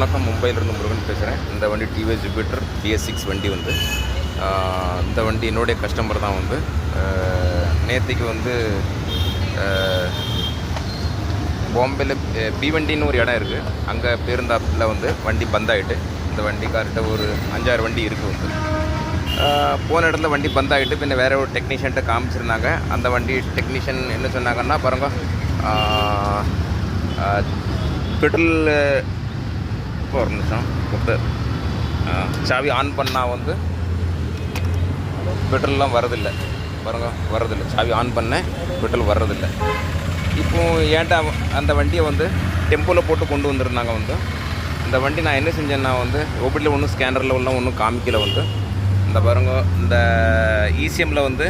வணக்கம் மும்பையிலிருந்து முருகன் பேசுகிறேன் இந்த வண்டி டிவிஎஸ் ஜூபிட்டர் பிஎஸ் சிக்ஸ் வண்டி வந்து. இந்த வண்டி என்னுடைய கஸ்டமர் தான் வந்து. நேற்றுக்கு வந்து பாம்பேயில் பிவண்டின்னு ஒரு இடம் இருக்குது அங்கே பேருந்தாப்பில் வந்து வண்டி பந்தாயிட்டு இந்த வண்டி ஒரு அஞ்சாறு வண்டி இருக்குது வந்து. போன இடத்துல வண்டி பந்தாயிட்டு பின்ன வேறு ஒரு டெக்னீஷியன்ட்ட காமிச்சிருந்தாங்க. அந்த வண்டி டெக்னீஷியன் என்ன சொன்னாங்கன்னா பாருங்க பெட்ரோல் ஒரு நிமிஷம் கொடுத்து சாவி ஆன் பண்ணால் வந்து பெட்ரோல்லாம் வரதில்லை பாருங்க வரதில்லை சாவி ஆன் பண்ணேன் பெட்ரோல் வர்றதில்லை. இப்போது ஏன்டா அந்த வண்டியை வந்து டெம்போவில் போட்டு கொண்டு வந்திருந்தாங்க வந்து? இந்த வண்டி நான் என்ன செஞ்சேன்னா வந்து ஓபிடியில் ஒன்றும் ஸ்கேனரில் உள்ள ஒன்றும் காமிக்கல வந்து. இந்த பாருங்க இந்த இசிஎம்மில் வந்து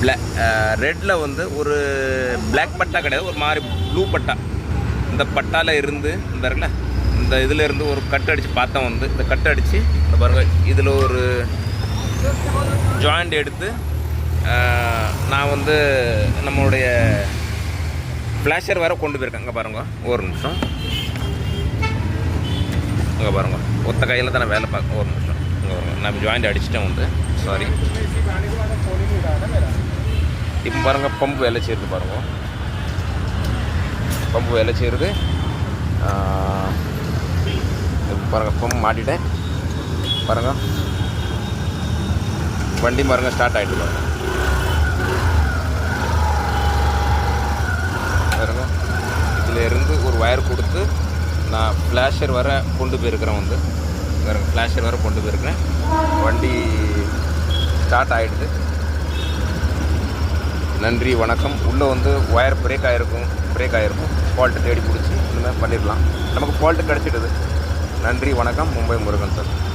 பிளா ரெட்டில் வந்து ஒரு பிளாக் பட்டா கிடையாது ஒரு மாதிரி ப்ளூ பட்டா. இந்த பட்டால இருந்து இந்த இருக்குல்ல இந்த இதில் இருந்து ஒரு கட் அடித்து பார்த்தோம் வந்து இந்த கட் அடித்து இந்த பாருங்க இதில் ஒரு ஜாயிண்ட் எடுத்து நான் வந்து நம்மளுடைய ஃப்ளாஷர் வேற கொண்டு போயிருக்கேன் இங்கே பாருங்க ஒரு நிமிஷம் இங்கே பாருங்க ஒத்த கையில் தான் நான் வேலை பார்க்க ஒரு நிமிஷம் இங்கே பாருங்க நான் ஜாயிண்ட் அடிச்சிட்டேன் வந்து சாரி இப்போ பாருங்க பம்பு வேலை செய்யுது பாருங்க பம்பு வேலை செய்கிறது பாருங்கள் பாருங்க மாட்டிட்டேன். பாருங்கள் வண்டி பாருங்க ஸ்டார்ட் ஆகிட்டு பாருங்கள் பாருங்க. இதில் இருந்து ஒரு ஒயர் கொடுத்து நான் ஃப்ளாஷர் வர கொண்டு போயிருக்கிறேன் வந்து. பாருங்க ஃப்ளாஷர் வர கொண்டு போயிருக்கிறேன். வண்டி ஸ்டார்ட் ஆகிடுது நன்றி வணக்கம். உள்ளே வந்து ஒயர் பிரேக் ஆகிருக்கும் பிரேக் ஆகிருக்கும் ஃபால்ட்டு தேடி பிடிச்சி இந்த மாதிரி பண்ணிடலாம். நமக்கு ஃபால்ட்டு கிடச்சிடுது. நன்றி வணக்கம். மும்பை முருகன் சார்.